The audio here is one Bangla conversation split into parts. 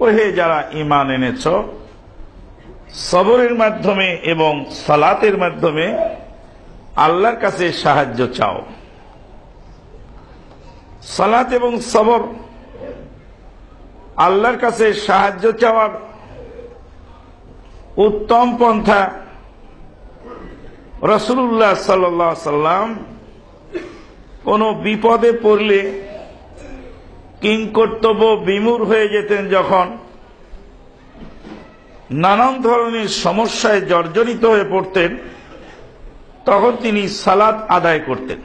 ওহে যারা ইমান এনেছ, সবরের মাধ্যমে এবং সালাতের মাধ্যমে আল্লাহর কাছে সাহায্য চাও। সালাত এবং সবর আল্লাহর কাছে সাহায্য চাওয়ার উত্তম পন্থা রসুল্লাহ সাল্লাম কোনো বিপদে পড়লে কিংকর্তব্য বিমূর হয়ে যেতেন যখন নানান ধরনের সমস্যায় জর্জরিত হয়ে পড়তেন, তখন তিনি সালাত আদায় করতেন।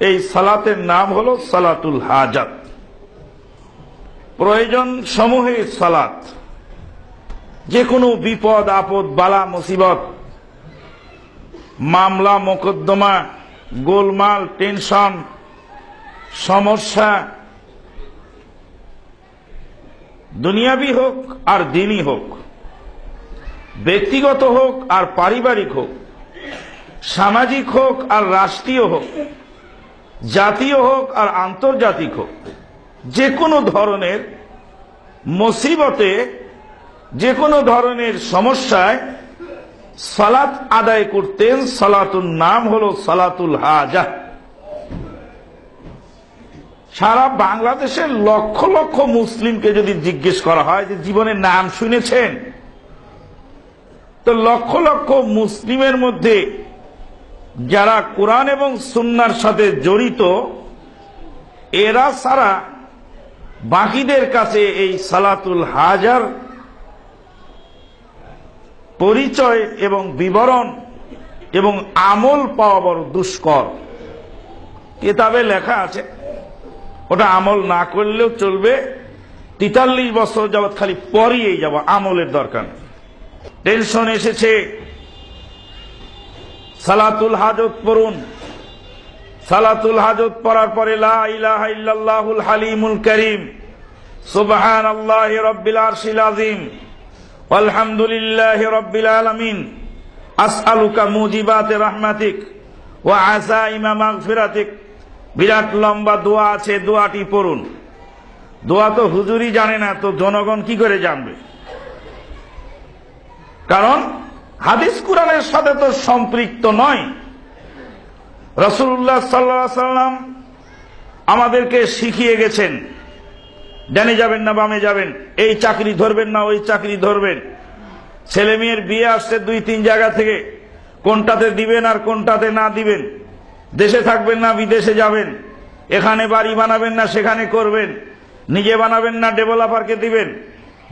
এই সালাতের নাম হল সালাতুল হাজাত। প্রয়োজন সমূহে সালাত। যে কোনো বিপদ, আপদ, বালা, মুসিবত মামলা, মোকদ্দমা, গোলমাল, টেনশন, সমস্যা। দুনিয়াবি হোক আর দিনই হোক, ব্যক্তিগত হোক আর পারিবারিক হোক, সামাজিক হোক আর রাষ্ট্রীয় হোক, জাতীয় হোক আর আন্তর্জাতিক হোক যে কোনো ধরনের মুসিবতে যে কোনো ধরনের সমস্যায় সালাত আদায় করতেন সালাতুল নাম হলো সালাতুল হাজা। সারা বাংলাদেশের লক্ষ লক্ষ মুসলিমকে যদি জিজ্ঞেস করা হয় যে জীবনের নাম শুনেছেন, তো লক্ষ লক্ষ মুসলিমের মধ্যে যারা কোরআন এবং সুন্নার সাথে জড়িত, এরা সারা বাকিদের কাছে এই সালাতুল হাজার পরিচয় এবং বিবরণ এবং আমল পাওয়া বড় দুষ্কর। কিতাবে লেখা আছে, ওটা আমল না করলেও চলবে। তেতাল্লিশ বছর যাবৎ খালি পরিয়েই যাব, আমলের দরকার টেনশন এসেছে, সালাতুল হাজত পড়ুন। সালাতুল হাজত পড়ার পরে লা ইলাহা ইল্লাল্লাহুল হালিমুল করিম সুবহান আল্লাহ রব্বিল আরশিল আজিম আলহামদুলিল্লাহ রব্বিল আলামিন। আসআলুকা মুজিবাতে রাহমাতিক ওয়া আসাইমা মাগফিরাতিক। বিরাট লম্বা দোয়া আছে, দোয়াটি পড়ুন। দোয়া তো হুজুরি জানে না, তো জনগণ কি করে জানবে? কারণ হাদিস কোরআনের সাথে তো সম্পৃক্ত নয়। রসুল্লাহ সাল্লা সাল্লাম আমাদেরকে শিখিয়ে গেছেন ডানে যাবেন না বামে যাবেন। এই চাকরি ধরবেন না, ওই চাকরি ধরবেন। ছেলে মেয়ের বিয়ে আসছে দুই, তিন জায়গা থেকে। কোনটাতে দিবেন আর কোনটাতে না দিবেন? দেশে থাকবেন না, বিদেশে যাবেন। এখানে বাড়ি বানাবেন না, সেখানে করবেন। নিজে বানাবেন না, ডেভেলপারকে দিবেন।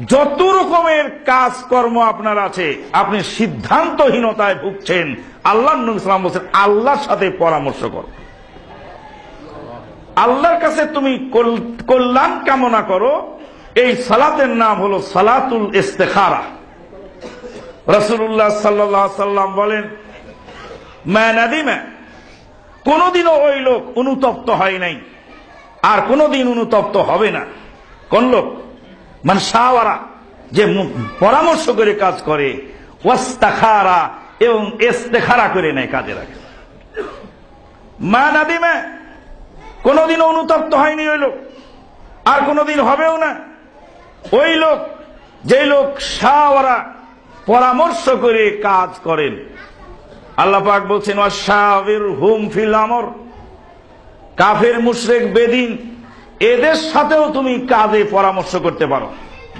যত রকমের কাজকর্ম আপনার আছে, আপনি সিদ্ধান্তহীনতায় ভুগছেন। আল্লাহ নবী সাল্লাম বলছেন, আল্লাহর সাথে পরামর্শ করো। আল্লাহর কাছে তুমি কল- কল্যাণ কামনা করো, এই সালাতের নাম হলো সালাতুল ইস্তেখারা। রসুল্লাহ সাল্লাহ সাল্লাম বলেন ম্যানাদিমা কোনদিনও ওই লোক অনুতপ্ত হয় নাই, আর কোনদিন অনুতপ্ত হবে না। কোন লোক? মানে সাওয়ারা যে পরামর্শ করে কাজ করে, ওয়াস্তাখারা, এবং ইস্তেখারা করে নেয় কাজে রাখে মা নাদিমা কোনদিন অনুতপ্ত হয়নি ওই লোক। আর কোনদিন হবেও না। ওই লোক যে লোক সাওয়ারা পরামর্শ করে কাজ করেন। আল্লাহ পাক বলছেন অশাবির হুম ফিল আমর। কাফের, মুশরেক, বেদিন, এদের সাথেও তুমি কাজে পরামর্শ করতে পারো।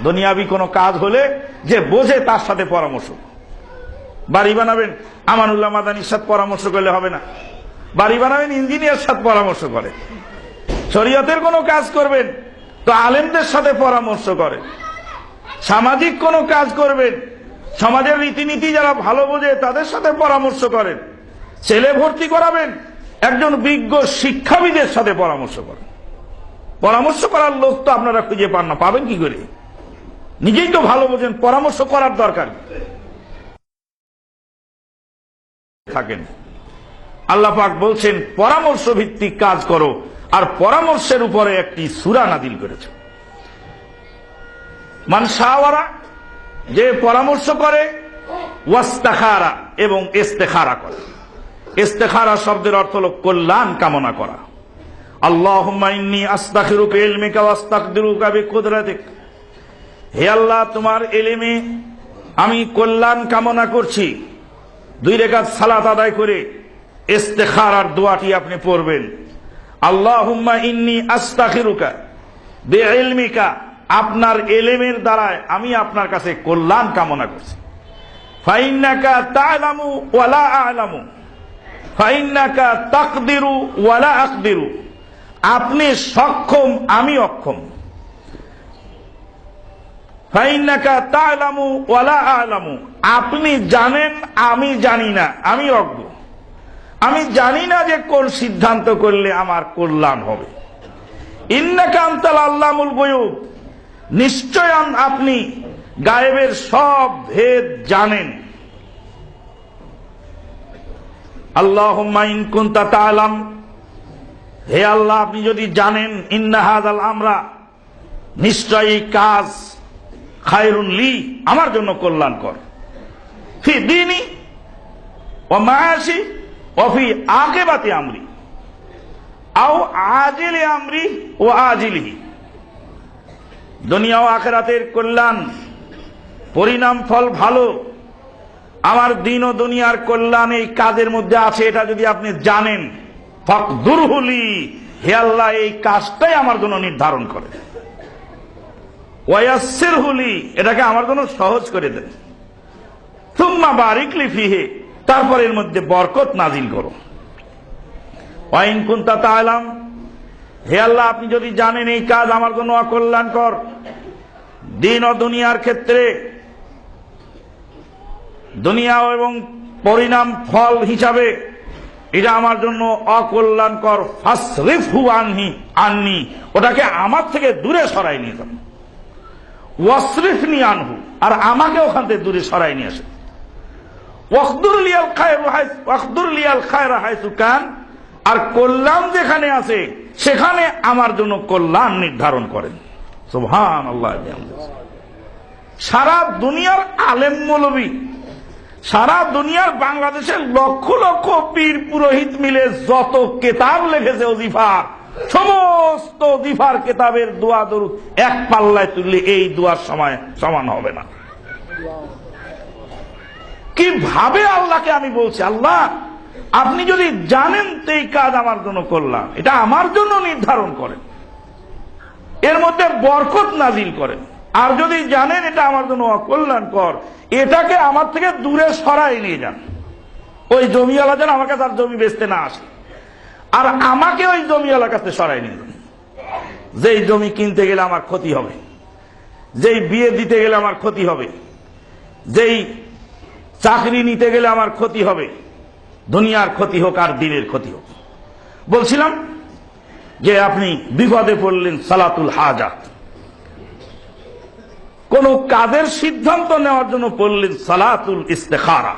দুনিয়াবি কোনো কাজ হলে যে বোঝে তার সাথে পরামর্শ। বাড়ি বানাবেন। আমানুল্লাহ মাদানির সাথে পরামর্শ করলে হবে না। বাড়ি বানাবেন, ইঞ্জিনিয়ার সাথে পরামর্শ করে। শরীয়তের কোনো কাজ করবেন, তো আলেমদের সাথে পরামর্শ করে। সামাজিক কোনো কাজ করবেন, সমাজের রীতিনীতি যারা ভালো বোঝে, তাদের সাথে পরামর্শ করেন। ছেলে ভর্তি করাবেন, একজন বিজ্ঞ শিক্ষাবিদের সাথে পরামর্শ করেন। পরামর্শ করার লোক তো আপনারা খুঁজে পান না, পাবেন কি করে? নিজেই তো ভালো বোঝেন, পরামর্শ করার দরকার থাকেন। আল্লাহ পাক বলছেন পরামর্শ ভিত্তিক কাজ করো, আর পরামর্শের উপরে একটি সুরা নাদিল করেছে। মানসাওয়ারা যে পরামর্শ করে, ওয়াস্তাখারা, এবং ইস্তেখারা করে। ইস্তেখারা শব্দের অর্থ হল কল্যাণ কামনা করা। ওয়া হে আল্লাহ, তোমার এলেমে আমি কল্যাণ কামনা করছি। দুই রেখা সালাত আদায় করে ইস্তেখারার দোয়াটি আপনি পড়বেন। আল্লাহুম্মা ইন্নী আস্তাখিরুকা বিইলমিকা, আপনার এলেমের দ্বারায় আমি আপনার কাছে কল্যাণ কামনা করছি। ফাইন্নাকা তা'লামু ওয়া লা আ'লামু, ফাইন্নাকা তাকদিরু ওয়া লা আকদিরু, আপনি সক্ষম, আমি অক্ষম। ফাইন্নাকা তা'লামু ওয়া লা আ'লামু, আপনি জানেন, আমি জানি না, আমি অজ্ঞ। আমি জানি না যে কোন সিদ্ধান্ত করলে আমার কল্যাণ হবে। ইন্নাকা আনতাল আল্লামুল গয়ুব। নিশ্চয় আপনি গায়েবের সব ভেদ জানেন। আল্লাহ তাআলাম। হে আল্লাহ, আপনি যদি জানেন, ইন্না আল আমরা। নিশ্চয়ই কাজ খায়রুন লি, আমার জন্য কল্যাণকর। ফি দিনী ও মায়াসি ও ফি আকেবাতি আমরি আও আজিলে আমরি ও আজিলিহি দুনিয়া ও আখেরাতের কল্যাণ পরিণাম ফল ভালো। আমার দিন ও দুনিয়ার কল্যাণ এই কাজের মধ্যে আছে, এটা যদি আপনি জানেন। দুরহুলি হে আল্লাহ, এই কাজটাই আমার জন্য নির্ধারণ করে। ওয়াসির হুলি এটাকে আমার জন্য সহজ করে দেন। তুম্মা বারিকলি ফিহে তারপর এর মধ্যে বরকত নাজিল করো। ওয়াইন কুন্তা তাআলাম, হে আল্লাহ, আপনি যদি জানেন এই কাজ আমার জন্য অকল্যাণকর, দিন ও দুনিয়ার ক্ষেত্রে দুনিয়া এবং পরিণাম ফল হিসাবে এটা আমার জন্য অকল্যাণকর। ফাসরিফ হু আনহি, আননি, ওটাকে আমার থেকে দূরে সরাই নিয়ে যান ওয়াসরিফ নি আনহু, আর আমাকে ওখান থেকে দূরে সরাই নিয়ে আসে। আর কল্যাণ যেখানে আছে, সেখানে আমার জন্য কল্যাণ নির্ধারণ করেন। সুবহান আল্লাহ সারা দুনিয়ার আলেম মৌলবী, সারা দুনিয়ার বাংলাদেশের লক্ষ লক্ষ পীর পুরোহিত মিলে যত কেতাব লেখেছে অজিফার সমস্ত অজিফার কেতাবের দোয়া দরুদ এক পাল্লায় তুললে এই দোয়ার সময় সমান হবে না। কীভাবে আল্লাহকে আমি বলছি, আল্লাহ, আপনি যদি জানেন তো এই কাজ আমার জন্য করলাম, এটা আমার জন্য নির্ধারণ করেন। এর মধ্যে বরকত নাজিল করেন। আর যদি জানেন এটা আমার জন্য অকল্যাণকর, এটাকে আমার থেকে দূরে সরাই নিয়ে যান। ওই জমিওয়ালা যেন আমার কাছে আর জমি বেচতে না আসে। আর আমাকে ওই জমিওয়ালার কাছে সরাই নিয়ে যান। যেই জমি কিনতে গেলে আমার ক্ষতি হবে, যেই বিয়ে দিতে গেলে আমার ক্ষতি হবে, যেই চাকরি নিতে গেলে আমার ক্ষতি হবে। দুনিয়ার ক্ষতি হোক আর দিনের ক্ষতি হোক। বলছিলাম যে আপনি বিপদে পড়লেন সালাতুল হাজাত কোন কাজের সিদ্ধান্ত নেওয়ার জন্য পড়লেন সালাতুল ইস্তেখারা।